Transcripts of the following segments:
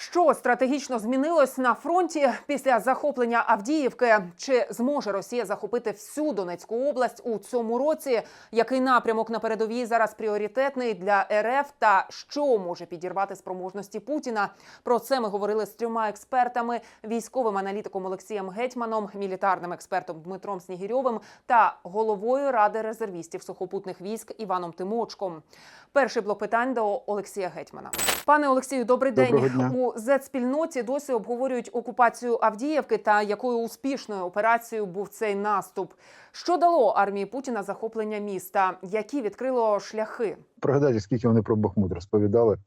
Що стратегічно змінилось на фронті після захоплення Авдіївки? Чи зможе Росія захопити всю Донецьку область у цьому році? Який напрямок на передовій зараз пріоритетний для РФ? Та що може підірвати спроможності Путіна? Про це ми говорили з трьома експертами: військовим аналітиком Олексієм Гетьманом, мілітарним експертом Дмитром Снігірьовим та головою ради резервістів сухопутних військ Іваном Тимочком. Перший блок питань до Олексія Гетьмана. Пане Олексію, добрий Доброго день. дня. У Z-спільноті досі обговорюють окупацію Авдіївки та якою успішною операцією був цей наступ. Що дало армії Путіна захоплення міста? Які відкрило шляхи? Пригадайте, скільки вони про Бахмут розповідали,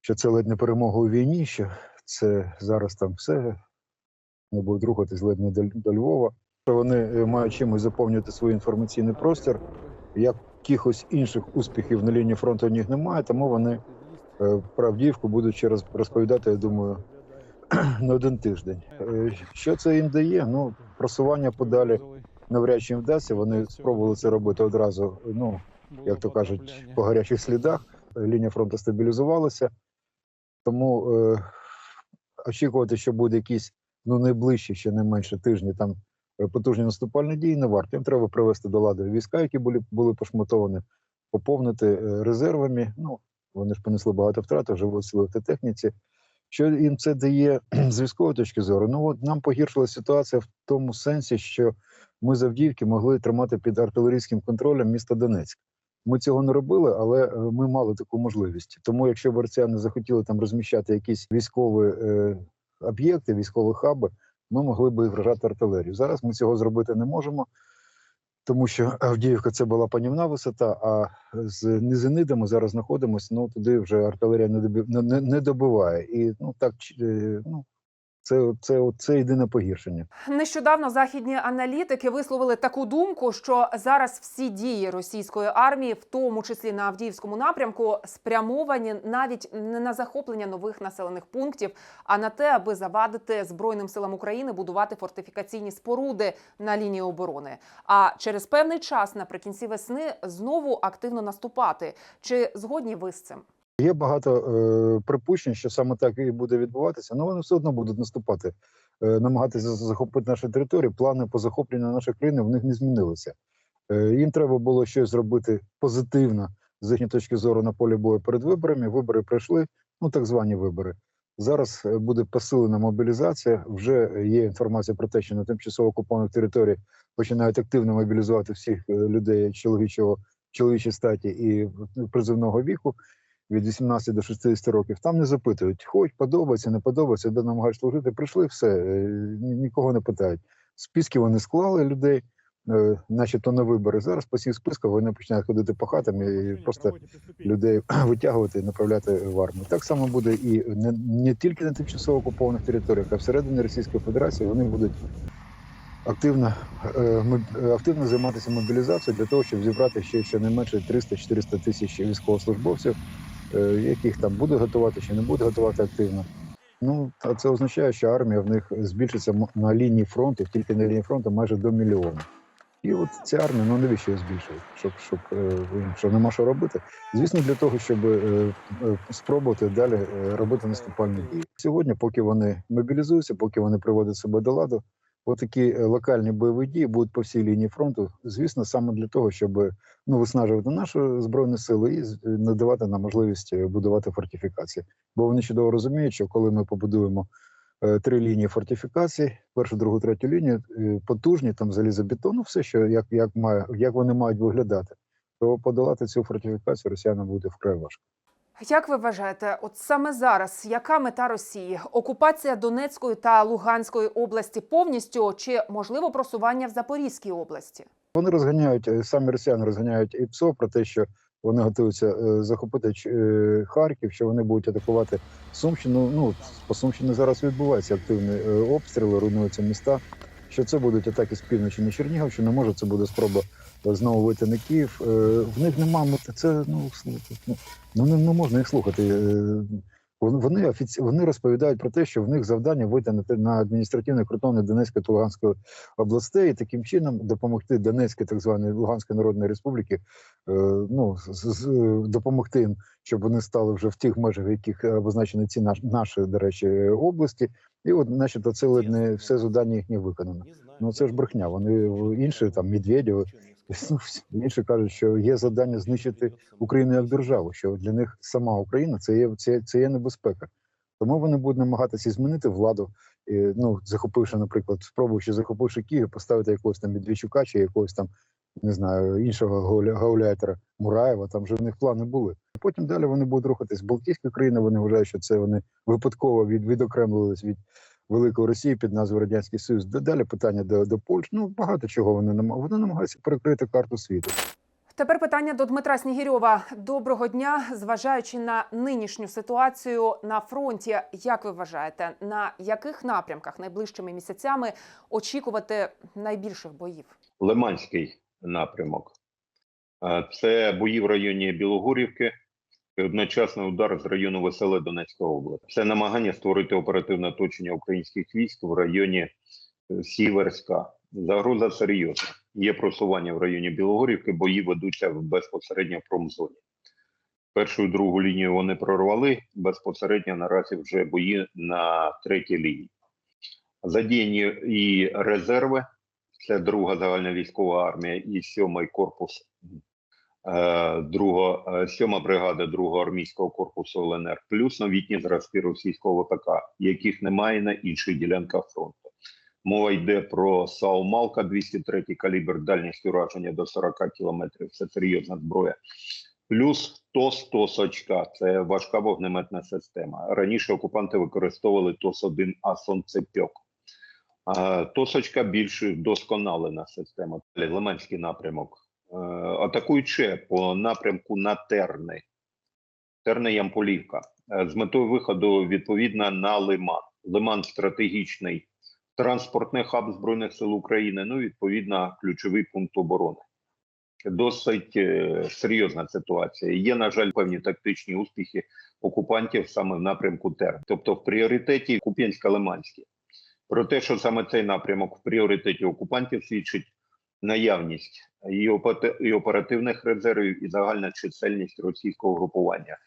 що це ледь не перемога у війні, що це зараз там все не будуть рухатись ледь не до, Львова. Що вони е, мають чимось заповнювати свій інформаційний простір. Якихось інших успіхів на лінії фронту у них немає, тому вони про Авдіївку будуть ще раз розповідати, я думаю, на один тиждень. Е, Що це їм дає? Ну, просування подалі навряд чи їм вдасться. Вони спробували це робити одразу. Ну як то кажуть, по гарячих слідах. Лінія фронту стабілізувалася, тому е, очікувати, що буде якісь ну найближчі, ще не менше тижні там е, потужні наступальні дії, не варто. Їм треба привести до ладу війська, які були були пошматовані, поповнити е, резервами. Ну вони ж понесли багато втрат, вже в та техніці. Що їм це дає з військової точки зору? Ну от нам погіршила ситуація в тому сенсі, що ми з могли тримати під артилерійським контролем місто Донецьк. Ми цього не робили, але е, ми мали таку можливість. Тому, якщо б росіяни захотіли там розміщати якісь військові е, об'єкти, військові хаби, ми могли б і вражати артилерію. Зараз ми цього зробити не можемо, тому що Авдіївка це була панівна висота. А з низини, ми зараз знаходимося, ну туди вже артилерія не добиває. І ну так е, ну це, це, це єдине погіршення. Нещодавно західні аналітики висловили таку думку, що зараз всі дії російської армії, в тому числі на Авдіївському напрямку, спрямовані навіть не на захоплення нових населених пунктів, а на те, аби завадити збройним силам України будувати фортифікаційні споруди на лінії оборони. А через певний час, наприкінці весни, знову активно наступати. Чи згодні ви з цим? Є багато е, припущень, що саме так і буде відбуватися, але вони все одно будуть наступати, е, намагатися захопити наші території. Плани по захопленню нашої країни в них не змінилися. Е, їм треба було щось зробити позитивно з їхньої точки зору на полі бою перед виборами. Вибори пройшли, ну так звані вибори. Зараз е, буде посилена мобілізація. Вже є інформація про те, що на тимчасово окупованих територіях починають активно мобілізувати всіх е, людей чоловічого чоловічої статі і призивного віку від 18 до 60 років. Там не запитують, хоч подобається, не подобається, де намагають служити. Прийшли все, е, нікого не питають. Списки вони склали людей, е, начебто на вибори. Зараз по цих списках вони починають ходити по хатам і просто людей витягувати і направляти в армію. Так само буде і не, не тільки на тимчасово окупованих територіях, а всередині Російської Федерації вони будуть активно, е, активно займатися мобілізацією для того, щоб зібрати ще щонайменше 300-400 тисяч військовослужбовців, яких там буде готувати чи не буде готувати активно. Ну, а це означає, що армія в них збільшиться на лінії фронту, тільки на лінії фронту майже до мільйона. І от ця армія, ну навіщо її збільшують? Щоб, щоб е, що нема що робити. Звісно, для того, щоб е, е, спробувати далі е, робити наступальні дії. Сьогодні, поки вони мобілізуються, поки вони приводять себе до ладу, отакі е, локальні бойові дії будуть по всій лінії фронту. Звісно, саме для того, щоб ну виснажувати наші збройні сили і з- надавати нам можливість е, будувати фортифікації. Бо вони чудово розуміють, що коли ми побудуємо е, три лінії фортифікації, першу, другу, третю лінію, е, потужні там залізобетону, все, що як, як має, як вони мають виглядати, то подолати цю фортифікацію росіянам буде вкрай важко. Як ви вважаєте, от саме зараз яка мета Росії? Окупація Донецької та Луганської області повністю чи можливо просування в Запорізькій області? Вони розганяють е, самі росіяни розганяють ІПСО про те, що вони готуються е, захопити е, Харків, що вони будуть атакувати Сумщину. Ну по Сумщині зараз відбуваються активні обстріли, руйнуються міста. Що це будуть атаки з півночі на Чернігівщину, може це буде спроба знову вийти на Київ. Е, В них мети. Це ну ну, ну не, можна їх слухати. Е, Вони офіці... вони розповідають про те, що в них завдання вийти на, адміністративні кордони Донецької та Луганської областей і таким чином допомогти Донецькій, так званої Луганської Народної Республіки, е, ну з, допомогти їм, щоб вони стали вже в тих межах, в яких е, обозначені ці наш, наші, до речі, області. І от, начебто, це ледь не все завдання їхнє виконано. Ну це ж брехня. Вони в- інші там Медведєв, інші кажуть, що є завдання знищити Україну як державу, що для них сама Україна це є це, це є небезпека. Тому вони будуть намагатися змінити владу, і, ну захопивши, наприклад, спробуючи захопивши Київ, поставити якогось там Медведчука чи якогось там не знаю іншого гауля- гауляйтера Мураєва. Там вже в них плани були. Потім далі вони будуть рухатись. Балтійські країни вони вважають, що це вони випадково від відокремлились від великої Росії під назвою Радянський Союз. Далі питання до, до Польщі. Ну багато чого вони нам вони намагаються перекрити карту світу. Тепер питання до Дмитра Снігірьова. Доброго дня. Зважаючи на нинішню ситуацію на фронті, як ви вважаєте, на яких напрямках найближчими місяцями очікувати найбільших боїв? Лиманський напрямок. Е, Це бої в районі Білогорівки і одночасний удар з району Веселе Донецької області. Це намагання створити оперативне оточення українських військ в районі е, Сіверська. Загроза серйозна. Є просування в районі Білогорівки, бої ведуться безпосередньо в промзоні. Першу і другу лінію вони прорвали. Безпосередньо наразі вже бої на третій лінії. Задіяні і резерви, це друга загальна військова армія і сьомий корпус, друга, е, сьома бригада другого армійського корпусу ЛНР, плюс новітні зразки російського ВПК, яких немає на інших ділянках фронту. Мова йде про САУ Малка 203 калібр, дальність ураження до 40 кілометрів. Це серйозна зброя. Плюс ТОС ТОС очка це важка вогнеметна система. Раніше окупанти використовували ТОС 1 а сонцепьок. Тосочка більш вдосконалена система. Лиманський напрямок. Е, Атакують ще по напрямку на Терни. Терни Ямполівка. Е, З метою виходу відповідно на Лиман. Лиман стратегічний транспортний хаб Збройних сил України. Ну, відповідно, ключовий пункт оборони. Досить е, серйозна ситуація. Є, на жаль, певні тактичні успіхи окупантів саме в напрямку Терн. Тобто в пріоритеті Куп'янська-Лиманський. Про те, що саме цей напрямок в пріоритеті окупантів свідчить наявність і, оперативних резервів, і загальна чисельність російського групування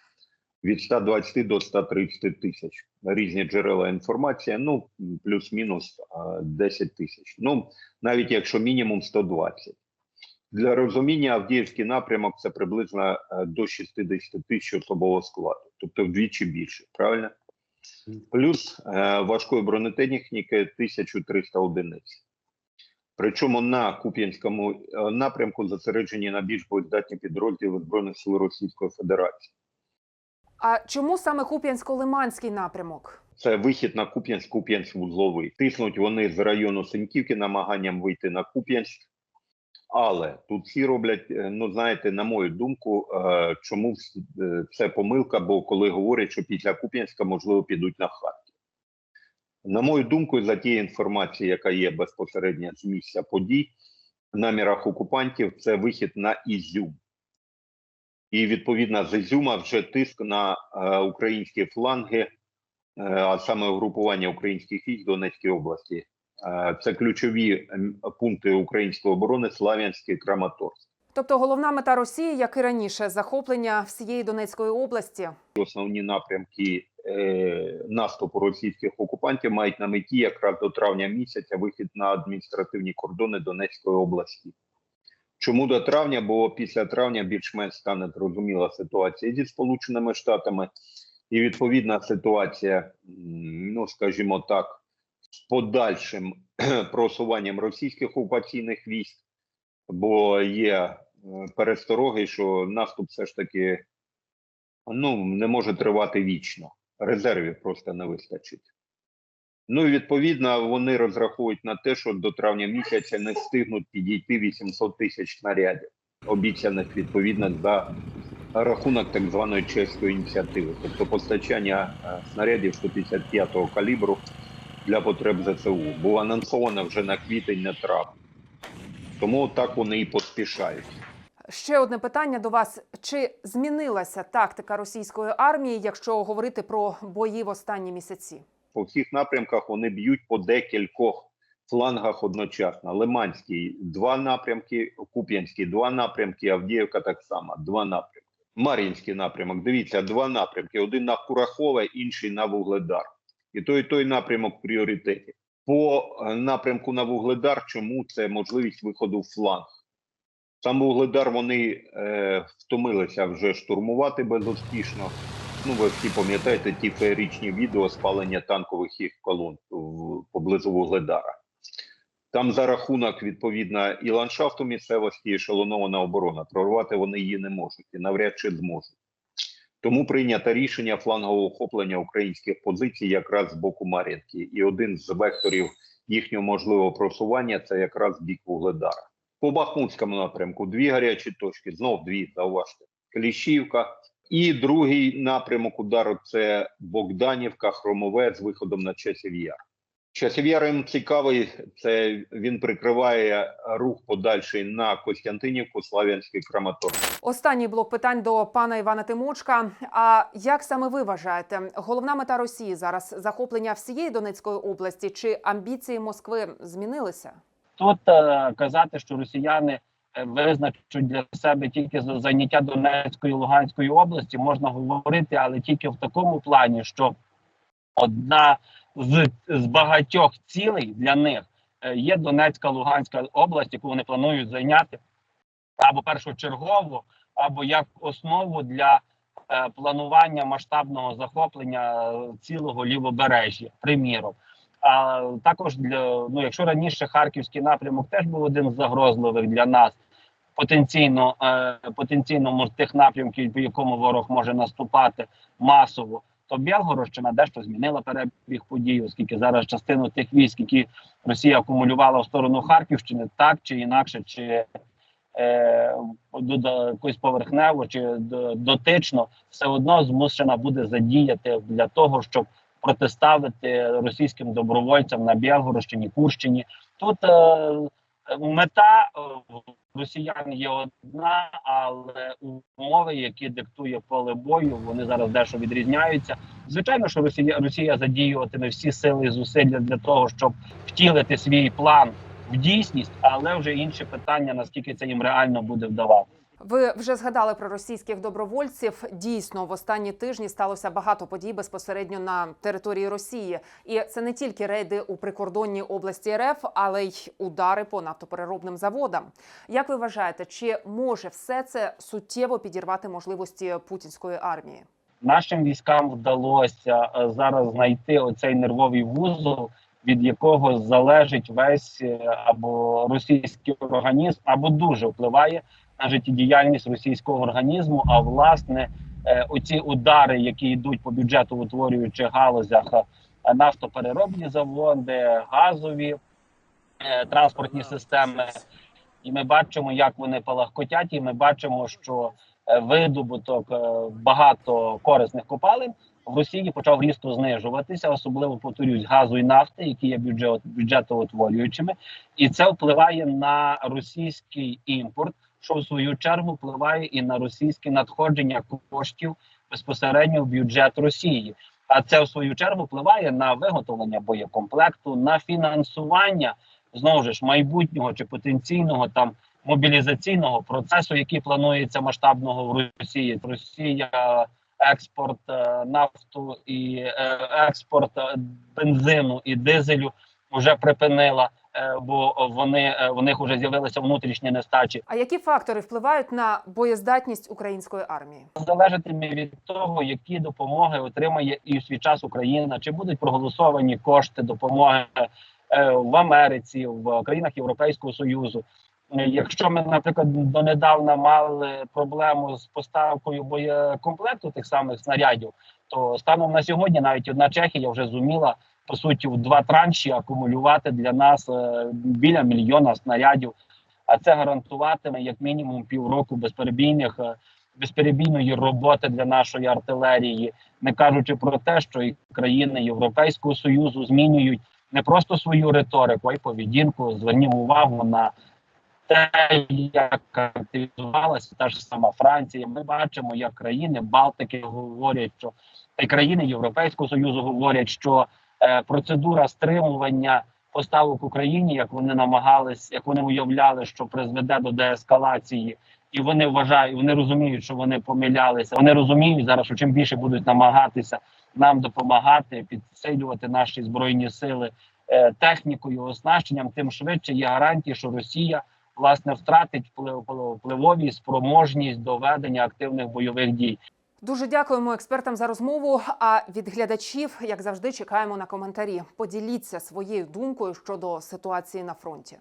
від 120 до 130 тисяч. Різні джерела інформації, ну плюс-мінус 10 тисяч. Ну навіть якщо мінімум 120. Для розуміння Авдіївський напрямок це приблизно е, до 60 тисяч особового складу, тобто вдвічі більше, правильно? Плюс е, важкої бронетехніки 1300 одиниць. Причому на Куп'янському е, напрямку зосереджені на більш боєздатні підрозділи Збройних сил Російської Федерації. А чому саме Куп'янсько-Лиманський напрямок? Це вихід на Куп'янськ, Куп'янськ вузловий. Тиснуть вони з району Синьківки намаганням вийти на Куп'янськ. Але тут всі роблять, е, ну знаєте, на мою думку, е, чому це помилка, бо коли говорять, що після Куп'янська можливо підуть на Харків. На мою думку, за тією інформацією, яка є безпосередньо з місця подій, в намірах окупантів це вихід на Ізюм. І відповідно з Ізюма вже тиск на е, українські фланги, е, а саме угрупування українських військ в Донецькій області. Е, Це ключові пункти української оборони Слав'янський Краматорськ. Тобто головна мета Росії, як і раніше, захоплення всієї Донецької області. Основні напрямки наступу російських окупантів мають на меті якраз до травня місяця вихід на адміністративні кордони Донецької області. Чому до травня? Бо після травня більш-менш стане зрозуміла ситуація зі Сполученими Штатами, і відповідна ситуація, ну скажімо так, з подальшим просуванням російських окупаційних військ, бо є е, перестороги, що наступ все ж таки ну, не може тривати вічно. Резервів просто не вистачить. Ну і відповідно вони розраховують на те, що до травня місяця не встигнуть підійти 800 тисяч снарядів, обіцяних відповідно за рахунок так званої чеської ініціативи, тобто постачання е, снарядів 155-го калібру для потреб ЗСУ. Було анонсовано вже на квітень, на травень. Тому так вони і поспішають. Ще одне питання до вас: чи змінилася тактика російської армії, якщо говорити про бої в останні місяці? По всіх напрямках вони б'ють по декількох флангах одночасно. Лиманський два напрямки, Куп'янський два напрямки, Авдіївка так само два напрямки. Мар'їнський напрямок. Дивіться, два напрямки: один на Курахове, інший на Вугледар. І той, і той напрямок в пріоритеті. По е, напрямку на Вугледар, чому це можливість виходу в фланг? Сам Вугледар вони е, втомилися вже штурмувати безуспішно. Ну, ви всі пам'ятаєте ті феєричні відео спалення танкових їх колон в, поблизу Вугледара. Там за рахунок, відповідно, і ландшафту місцевості, і ешелонована оборона. Прорвати вони її не можуть і навряд чи зможуть. Тому прийнято рішення флангового охоплення українських позицій якраз з боку Мар'їнки. І один з векторів їхнього можливого просування це якраз бік Вугледара. По Бахмутському напрямку дві гарячі точки, знов дві, зауважте. Кліщівка. І другий напрямок удару це Богданівка, Хромове з виходом на часів яр. Часів яр їм цікавий, це він прикриває рух подальший на Костянтинівку, Слав'янський Краматорськ. Останній блок питань до пана Івана Тимочка. А як саме ви вважаєте, головна мета Росії зараз захоплення всієї Донецької області чи амбіції Москви змінилися? Тут е, казати, що росіяни е, визначать для себе тільки за заняття Донецької Луганської області, можна говорити, але тільки в такому плані, що одна з, з багатьох цілей для них е, є Донецька Луганська область, яку вони планують зайняти або першочергово, або як основу для е, планування масштабного захоплення цілого лівобережжя, приміром. А також для ну, якщо раніше харківський напрямок теж був один з загрозливих для нас, потенційно е, потенційно тих напрямків, по якому ворог може наступати масово, то Білгородщина дещо змінила перебіг подій, оскільки зараз частину тих військ, які Росія акумулювала в сторону Харківщини, так чи інакше, чи е, якось поверхнево чи до- дотично, все одно змушена буде задіяти для того, щоб протиставити російським добровольцям на Білгородщині, Курщині. Тут е, мета е, росіян є одна, але умови, які диктує поле бою, вони зараз дещо відрізняються. Звичайно, що Росія Росія задіюватиме всі сили і зусилля для того, щоб втілити свій план в дійсність, але вже інше питання, наскільки це їм реально буде вдавати. Ви вже згадали про російських добровольців. Дійсно, в останні тижні сталося багато подій безпосередньо на території Росії, і це не тільки рейди у прикордонній області РФ, але й удари по нафтопереробним заводам. Як ви вважаєте, чи може все це суттєво підірвати можливості путінської армії? Нашим військам вдалося е, зараз знайти оцей нервовий вузол, від якого залежить весь е, або російський організм, або дуже впливає на життєдіяльність російського організму. А власне, е, оці удари, які йдуть по бюджету утворюючих галузях, е, нафтопереробні заводи, газові е, транспортні системи. І ми бачимо, як вони палахкотять, і ми бачимо, що видобуток багато корисних копалин в Росії почав різко знижуватися, особливо повторюсь, газу і нафти, які є бюджет бюджетоутворюючими, і це впливає на російський імпорт, що в свою чергу впливає і на російське надходження коштів безпосередньо в бюджет Росії. А це в свою чергу впливає на виготовлення боєкомплекту, на фінансування знову ж майбутнього чи потенційного там мобілізаційного процесу, який планується масштабного в Росії. Росія експорт е, нафту і е, експорт е, бензину і дизелю вже припинила, е, бо вони е, в них вже з'явилися внутрішні нестачі. А які фактори впливають на боєздатність української армії? залежатиме від того, які допомоги отримає і в свій час Україна, чи будуть проголосовані кошти допомоги е, в Америці, в країнах Європейського Союзу. Якщо ми, наприклад, донедавна мали проблему з поставкою боєкомплекту тих самих снарядів, то станом на сьогодні навіть одна Чехія вже зуміла по суті в два транші акумулювати для нас е, біля мільйона снарядів. А це гарантуватиме як мінімум півроку безперебійних е, безперебійної роботи для нашої артилерії, не кажучи про те, що і країни Європейського союзу змінюють не просто свою риторику, а й поведінку. Звернімо увагу на те, як активізувалася та ж сама Франція, ми бачимо, як країни Балтики говорять, що та й країни Європейського союзу говорять, що процедура стримування поставок Україні, як вони намагались, як вони уявляли, що призведе до деескалації, і вони вважають, вони розуміють, що вони помилялися. Вони розуміють зараз, що чим більше будуть намагатися нам допомагати, підсилювати наші збройні сили е, технікою, оснащенням, тим швидше є гарантії, що Росія власне втратить вплив- вплив- спроможність до ведення активних бойових дій. Дуже дякуємо експертам за розмову. А від глядачів, як завжди, чекаємо на коментарі. Поділіться своєю думкою щодо ситуації на фронті.